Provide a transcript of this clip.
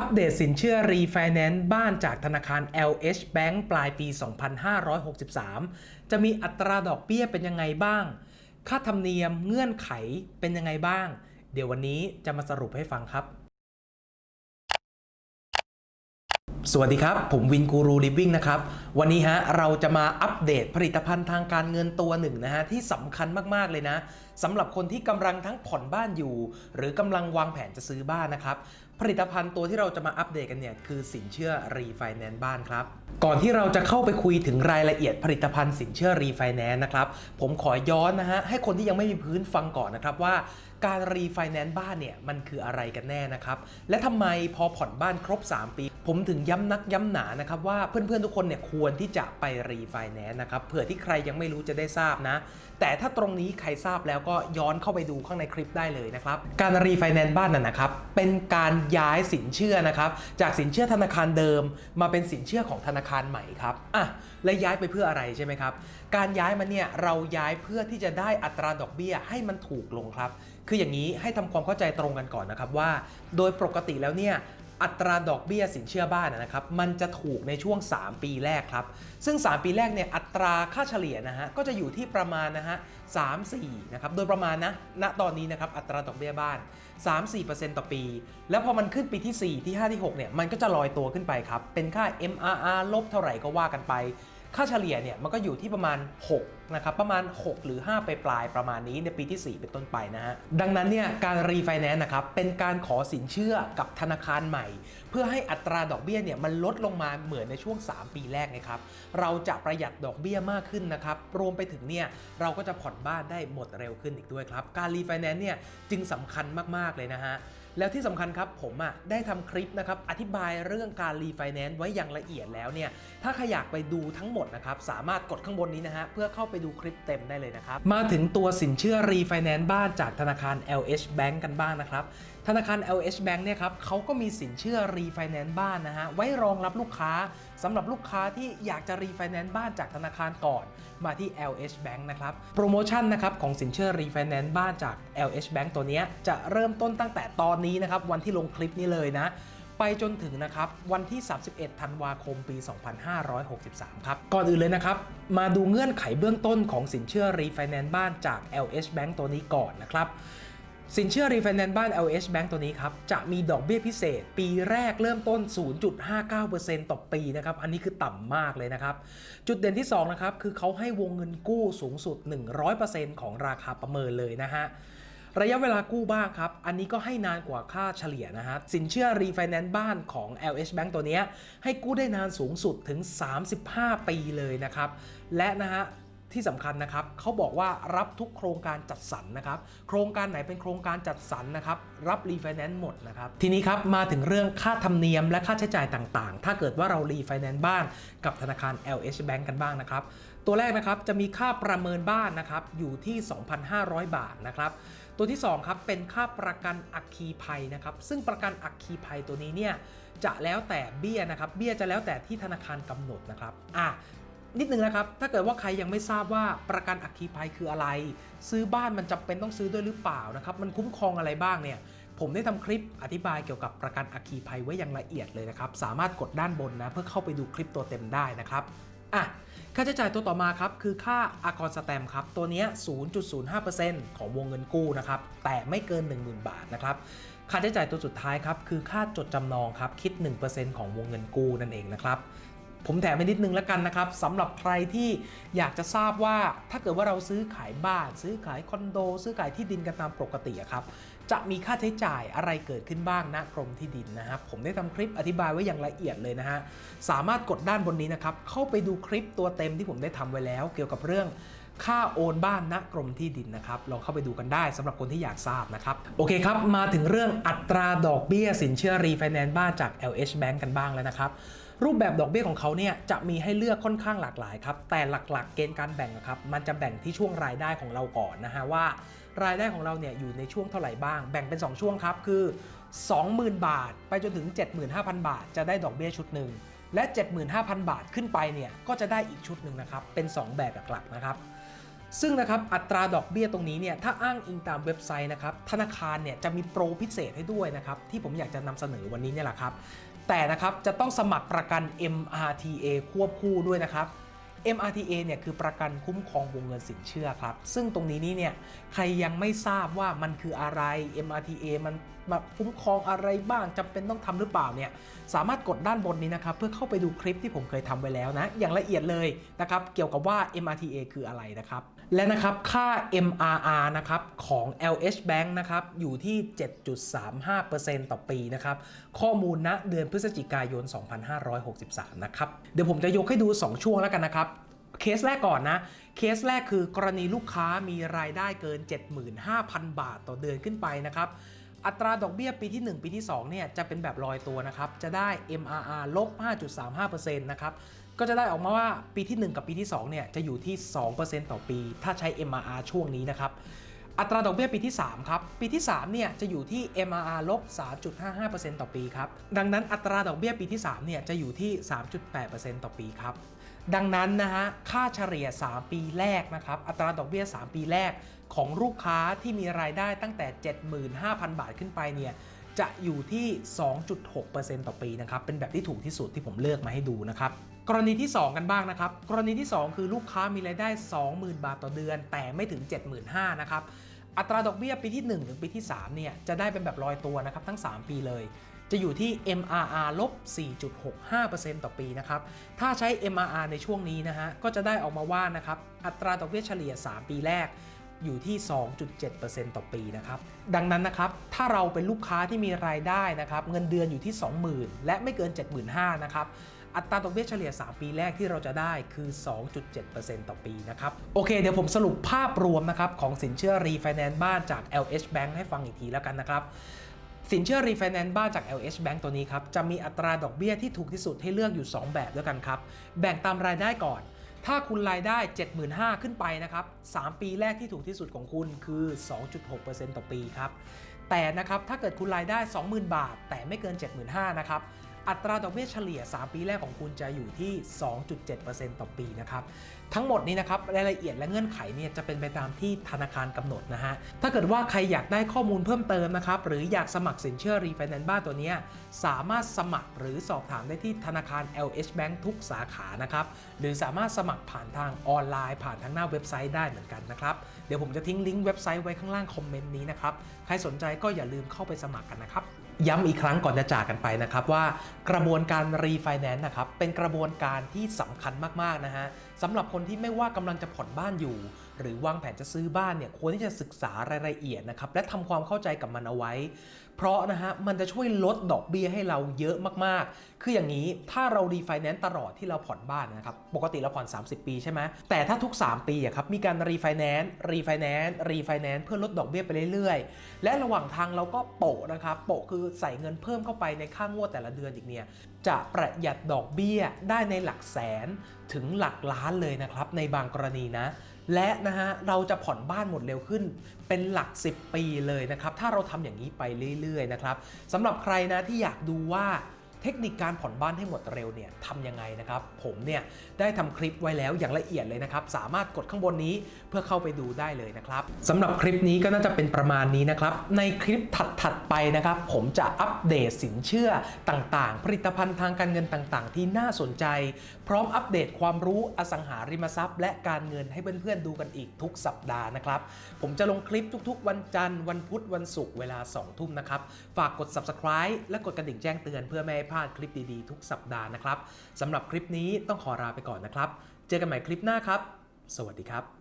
อัปเดตสินเชื่อรีไฟแนนซ์บ้านจากธนาคาร LH Bank ปลายปี 2563 จะมีอัตราดอกเบี้ยเป็นยังไงบ้าง ค่าธรรมเนียมเงื่อนไขเป็นยังไงบ้าง เดี๋ยววันนี้จะมาสรุปให้ฟังครับ สวัสดีครับ ผมวินกูรูลิฟวิ่งนะครับ วันนี้ฮะเราจะมาอัปเดตผลิตภัณฑ์ทางการเงินตัวหนึ่งนะฮะที่สำคัญมากๆเลยนะสำหรับคนที่กำลังทั้งผ่อนบ้านอยู่ หรือกำลังวางแผนจะซื้อบ้านนะครับ ผลิตภัณฑ์ตัวที่เราจะมาอัปเดตกันเนี่ยคือสินเชื่อรีไฟแนนซ์บ้านครับ ก่อนที่เราจะเข้าไปคุยถึงรายละเอียดผลิตภัณฑ์สินเชื่อรีไฟแนนซ์นะครับ ผมขอย้อนนะฮะ ให้คนที่ยังไม่มีพื้นฟังก่อนนะครับว่าการรีไฟแนนซ์บ้านเนี่ยมันคืออะไรกันแน่นะครับ และทำไมพอผ่อนบ้านครบ 3 ปี ผมถึงย้ำนักย้ำหนานะครับว่าเพื่อนๆทุกคนเนี่ยควรที่จะไปรีไฟแนนซ์นะครับเผื่อที่ใครยังไม่รู้จะได้ทราบนะ แต่ถ้าตรงนี้ใครทราบแล้วก็ย้อนเข้าไปดูข้างในคลิปได้เลยนะครับ การรีไฟแนนซ์บ้านน่ะนะครับ เป็นการย้ายสินเชื่อนะครับจากสินเชื่อธนาคารเดิม มาเป็นสินเชื่อของธนาคารใหม่ครับอะและย้ายไปเพื่ออะไรใช่ไหมครับการย้ายมาเนี่ยเราย้ายเพื่อที่จะได้อัตราดอกเบี้ยให้มันถูกลงครับ คืออย่างนี้ให้ทำความเข้าใจตรงกันก่อนนะครับว่า โดยปกติแล้วเนี่ย อัตราดอกเบี้ยสินเชื่อบ้านนะครับมันจะถูกในช่วง 3 ปีแรกครับ ซึ่ง 3 ปีแรกเนี่ยอัตราค่าเฉลี่ยนะฮะก็จะอยู่ที่ประมาณนะฮะสามสี่นะครับโดยประมาณนะณตอนนี้นะครับอัตราดอกเบี้ยบ้าน 3-4%ต่อปี แล้วพอมันขึ้นปีที่ 4 ที่ 5 ที่ 6เนี่ยมันก็จะลอยตัวขึ้นไปครับเป็นค่า MRR ลบเท่าไหร่ก็ว่ากันไป ค่าเฉลี่ยเนี่ยมันก็อยู่ที่ประมาณ6นะครับประมาณ 6 หรือ 5 ไปปลายประมาณนี้ในปีที่ 4 เป็นต้นไปนะฮะดังนั้นเนี่ยการรีไฟแนนซ์นะครับเป็นการขอสินเชื่อกับธนาคารใหม่ เพื่อให้อัตราดอกเบี้ยเนี่ยมันลดลงมาเหมือนในช่วง 3 ปีแรกนะครับเราจะประหยัดดอกเบี้ยมากขึ้นนะครับรวมไปถึงเนี่ยเราก็จะผ่อนบ้านได้หมดเร็วขึ้นอีกด้วยครับการรีไฟแนนซ์เนี่ยจึงสำคัญมากๆเลยนะฮะ แล้วที่สำคัญครับผมอะได้ทำคลิปนะครับอธิบายเรื่องการรีไฟแนนซ์ไว้อย่างละเอียดแล้วเนี่ยถ้าใครอยากไปดูทั้งหมดนะครับสามารถกดข้างบนนี้นะฮะเพื่อเข้าไปดูคลิปเต็มได้เลยนะครับมาถึงตัวสินเชื่อรีไฟแนนซ์บ้านจากธนาคาร LH Bank กันบ้างนะครับ ธนาคาร LH Bank เนี่ยครับเขาก็มีสินเชื่อรีไฟแนนซ์บ้านนะฮะไว้รองรับลูกค้าสำหรับลูกค้าที่อยากจะรีไฟแนนซ์บ้านจากธนาคารก่อน มาที่ LH Bank นะครับโปรโมชั่นนะครับของสินเชื่อรีไฟแนนซ์บ้านจาก LH Bank ตัวนี้จะเริ่มต้นตั้งแต่ตอนนี้นะครับวันที่ลงคลิปนี้เลยนะไปจนถึงนะครับวันที่ 31 ธันวาคม ปี 2563 ครับ ก่อนอื่นเลยนะครับ มาดูเงื่อนไขเบื้องต้นของสินเชื่อรีไฟแนนซ์บ้านจาก LH Bank ตัวนี้ก่อนนะครับ สินเชื่อรีไฟแนนซ์บ้าน LH Bank ตัวนี้ครับ จะมีดอกเบี้ยพิเศษ ปีแรกเริ่มต้น 0.59%ต่อปีนะครับ อันนี้คือต่ำมากเลยนะครับ จุดเด่นที่ 2 นะครับ คือเขาให้วงเงินกู้สูงสุด 100%ของราคาประเมินเลยนะฮะระยะเวลากู้บ้างครับ อันนี้ก็ให้นานกว่าค่าเฉลี่ยนะฮะ สินเชื่อรีไฟแนนซ์บ้านของ LH Bank ตัวนี้ให้กู้ได้นานสูงสุดถึง 35 ปีเลยนะครับ และนะฮะ ที่สำคัญนะครับเขาบอกว่ารับทุกโครงการจัดสรรนะครับ โครงการไหนเป็นโครงการจัดสรรนะครับ รับรีไฟแนนซ์หมดนะครับ ทีนี้ครับมาถึงเรื่องค่าธรรมเนียมและค่าใช้จ่ายต่างๆ ถ้าเกิดว่าเรารีไฟแนนซ์บ้านกับธนาคาร LH Bank กันบ้างนะครับ ตัวแรกนะครับจะมีค่าประเมินบ้านนะครับอยู่ที่ 2,500 บาทนะครับตัวที่2ครับเป็นค่าประกันอัคคีภัยนะครับ ซึ่งประกันอัคคีภัยตัวนี้เนี่ยจะแล้วแต่เบี้ยนะครับ เบี้ยจะแล้วแต่ที่ธนาคารกำหนดนะครับอะ นิดนึงนะครับ ถ้าเกิดว่าใครยังไม่ทราบว่าประกันอัคคีภัยคืออะไร ซื้อบ้านมันจำเป็นต้องซื้อด้วยหรือเปล่านะครับ มันคุ้มครองอะไรบ้างเนี่ย ผมได้ทำคลิปอธิบายเกี่ยวกับประกันอัคคีภัยไว้อย่างละเอียดเลยนะครับ สามารถกดด้านบนนะเพื่อเข้าไปดูคลิปตัวเต็มได้นะครับ อะ ค่าใช้จ่ายตัวต่อมาครับคือค่าอากรสแตมครับ ตัวนี้ 0.05%ของวงเงินกู้นะครับ แต่ไม่เกิน 10,000 บาทนะครับค่าใช้จ่ายตัวสุดท้ายครับคือค่าจดจำนองครับคิด 1%ของวงเงินกู้นั่นเองนะครับ ผมแถมไปนิดนึงแล้วกันนะครับสำหรับใครที่อยากจะทราบว่าถ้าเกิดว่าเราซื้อขายบ้าน ซื้อขายคอนโด ซื้อขายที่ดินกันตามปกติครับจะมีค่าใช้จ่ายอะไรเกิดขึ้นบ้างณกรมที่ดินนะครับผมได้ทำคลิปอธิบายไว้อย่างละเอียดเลยนะฮะสามารถกดด้านบนนี้นะครับเข้าไปดูคลิปตัวเต็มที่ผมได้ทำไว้แล้ว เกี่ยวกับเรื่องค่าโอนบ้านณกรมที่ดินนะครับลองเข้าไปดูกันได้สำหรับคนที่อยากทราบนะครับโอเคครับมาถึงเรื่องอัตราดอกเบี้ยสินเชื่อรีไฟแนนซ์บ้านจาก LH Bank กันบ้างแล้วนะครับ รูปแบบดอกเบี้ยของเขาเนี่ยจะมีให้เลือกค่อนข้างหลากหลายครับ แต่หลักๆ เกณฑ์การแบ่งครับมันจะแบ่งที่ช่วงรายได้ของเราก่อนนะฮะว่ารายได้ของเราเนี่ยอยู่ในช่วงเท่าไหร่บ้าง แบ่งเป็น 2 ช่วงครับคือ 20,000 บาท ไปจนถึง 75,000 บาท จะได้ดอกเบี้ยชุดหนึ่งและ 75,000 บาทขึ้นไปเนี่ยก็จะได้อีกชุดหนึ่งนะครับเป็น 2 แบบหลักๆนะครับซึ่งนะครับอัตราดอกเบี้ยตรงนี้เนี่ยถ้าอ้างอิงตามเว็บไซต์นะครับธนาคารเนี่ยจะมีโปรพิเศษให้ด้วยนะครับที่ผมอยากจะนำเสนอวันนี้เนี่ยแหละครับ แต่นะครับจะต้องสมัครประกัน MRTA ควบคู่ด้วยนะครับ MRTA เนี่ยคือประกันคุ้มครองวงเงินสินเชื่อครับ ซึ่งตรงนี้นี่เนี่ยใครยังไม่ทราบว่ามันคืออะไร MRTA มันมาคุ้มครองอะไรบ้างจำเป็นต้องทำหรือเปล่าเนี่ยสามารถกดด้านบนนี้นะครับ เพื่อเข้าไปดูคลิปที่ผมเคยทำไว้แล้วนะ อย่างละเอียดเลยนะครับ เกี่ยวกับว่า MRTA คืออะไรนะครับ และนะครับค่า MRR นะครับของ LH Bank นะครับอยู่ที่ 7.35%ต่อปีนะครับข้อมูลณเดือนพฤศจิกายน 2563 นะครับเดี๋ยวผมจะยกให้ดู 2 ช่วงแล้วกันนะครับเคสแรกก่อนนะ เคสแรกคือกรณีลูกค้ามีรายได้เกิน 75,000 บาทต่อเดือนขึ้นไปนะครับอัตราดอกเบี้ยปีที่ 1 ปีที่2เนี่ยจะเป็นแบบลอยตัวนะครับ จะได้ MRR ลบ 5.35%นะครับ ก็จะได้ออกมาว่าปีที่ 1 กับปีที่ 2 เนี่ย จะอยู่ที่ 2%ต่อปี ถ้าใช้ MRR ช่วงนี้นะครับ อัตราดอกเบี้ยปีที่ 3 ครับ ปีที่ 3 เนี่ย จะอยู่ที่ MRR ลบ 3.55%ต่อปีครับ ดังนั้นอัตราดอกเบี้ยปีที่ 3 เนี่ย จะอยู่ที่ 3.8%ต่อปีครับ ดังนั้นนะฮะ ค่าเฉลี่ย 3 ปีแรกนะครับ อัตราดอกเบี้ย 3 ปีแรกของลูกค้าที่มีรายได้ตั้งแต่ 75,000 บาทขึ้นไปเนี่ยจะอยู่ที่ 2.6%ต่อปีนะครับ เป็นแบบที่ถูกที่สุดที่ผมเลือกมาให้ดูนะครับ กรณีที่ 2 กันบ้างนะครับ กรณีที่ 2 คือลูกค้ามีรายได้ 20,000 บาทต่อเดือน แต่ไม่ถึง 75,000นะครับอัตราดอกเบี้ยปีที่ 1 ถึงปีที่3เนี่ยจะได้เป็นแบบลอยตัวนะครับทั้ง 3 ปีเลย จะอยู่ที่ MRR ลบ 4.65%ต่อปีนะครับถ้าใช้ MRR ในช่วงนี้นะฮะก็จะได้ออกมาว่านะครับอัตราดอกเบี้ยเฉลี่ย 3 ปีแรกอยู่ที่ 2.7%ต่อปีนะครับดังนั้นนะครับถ้าเราเป็นลูกค้าที่มีรายได้นะครับเงินเดือนอยู่ที่ 20,000 และไม่เกิน 75,000นะครับ อัตราดอกเบี้ยเฉลี่ย 3 ปีแรกที่เราจะได้คือ 2.7%ต่อปีนะครับ โอเค เดี๋ยวผมสรุปภาพรวมนะครับของสินเชื่อรีไฟแนนซ์บ้านจาก LH Bank ให้ฟังอีกทีแล้วกันนะครับสินเชื่อรีไฟแนนซ์บ้านจาก LH Bank ตัวนี้ครับ จะมีอัตราดอกเบี้ยที่ถูกที่สุดให้เลือกอยู่ 2 แบบด้วยกันครับ แบ่งตามรายได้ก่อน ถ้าคุณรายได้ 75,000 ขึ้นไปนะครับ 3 ปีแรกที่ถูกที่สุดของคุณคือ 2.6%ต่อปีครับ แต่นะครับ ถ้าเกิดคุณรายได้ 20,000 บาท แต่ไม่เกิน 75,000 นะครับ อัตราดอกเบี้ยเฉลี่ย 3 ปีแรกของคุณจะอยู่ที่ 2.7%ต่อปีนะครับ ทั้งหมดนี้นะครับรายละเอียดและเงื่อนไขเนี่ยจะเป็นไปตามที่ธนาคารกำหนดนะฮะ ถ้าเกิดว่าใครอยากได้ข้อมูลเพิ่มเติมนะครับ หรืออยากสมัครสินเชื่อรีไฟแนนซ์บ้านตัวนี้ สามารถสมัครหรือสอบถามได้ที่ธนาคาร LH Bank ทุกสาขานะครับ หรือสามารถสมัครผ่านทางออนไลน์ ผ่านทางหน้าเว็บไซต์ได้เหมือนกันนะครับ เดี๋ยวผมจะทิ้งลิงก์เว็บไซต์ไว้ข้างล่างคอมเมนต์นี้นะครับ ใครสนใจก็อย่าลืมเข้าไปสมัครกันนะครับ ย้ำอีกครั้งก่อนจะจากกันไปนะครับว่ากระบวนการรีไฟแนนซ์นะครับเป็นกระบวนการที่สำคัญมากๆนะฮะสำหรับคนที่ไม่ว่ากำลังจะผ่อนบ้านอยู่ หรือวางแผนจะซื้อบ้านเนี่ยควรที่จะศึกษารายละเอียดนะครับและทำความเข้าใจกับมันเอาไว้ เพราะนะฮะมันจะช่วยลดดอกเบี้ยให้เราเยอะมากๆ คืออย่างนี้ถ้าเรารีไฟแนนซ์ตลอดที่เราผ่อนบ้านนะครับ ปกติเราผ่อน 30 ปีใช่ไหมแต่ถ้าทุก 3 ปีอะครับมีการรีไฟแนนซ์รีไฟแนนซ์รีไฟแนนซ์เพื่อลดดอกเบี้ยไปเรื่อยๆ และระหว่างทางเราก็โปะนะครับโปะคือใส่เงินเพิ่มเข้าไปในค่างวดแต่ละเดือนอีกเนี่ยจะประหยัดดอกเบี้ยได้ในหลักแสนถึงหลักล้านเลยนะครับ ในบางกรณีนะและนะฮะเราจะผ่อนบ้านหมดเร็วขึ้นเป็นหลัก 10 ปีเลยนะครับถ้าเราทำอย่างนี้ไปเรื่อยๆนะครับสำหรับใครนะที่อยากดูว่า เทคนิคการผ่อนบ้านให้หมดเร็วเนี่ยทำยังไงนะครับ ผมเนี่ยได้ทำคลิปไว้แล้วอย่างละเอียดเลยนะครับ สามารถกดข้างบนนี้เพื่อเข้าไปดูได้เลยนะครับสำหรับคลิปนี้ก็น่าจะเป็นประมาณนี้นะครับ ในคลิปถัดๆไปนะครับ ผมจะอัปเดตสินเชื่อต่างๆ ผลิตภัณฑ์ทางการเงินต่างๆ ที่น่าสนใจ พร้อมอัปเดตความรู้อสังหาริมทรัพย์ และการเงินให้เพื่อนๆดูกันอีกทุกสัปดาห์นะครับ ผมจะลงคลิปทุกๆ วันจันทร์วันพุธวันศุกร์เวลา2ทุ่มนะครับฝากกด subscribe และกดกระดิ่งแจ้งเตือนเพื่อไม่ให้พลาดคลิปดีๆ ทุกสัปดาห์นะครับสำหรับคลิปนี้ต้องขอลาไปก่อนนะครับ เจอกันใหม่คลิปหน้าครับ สวัสดีครับ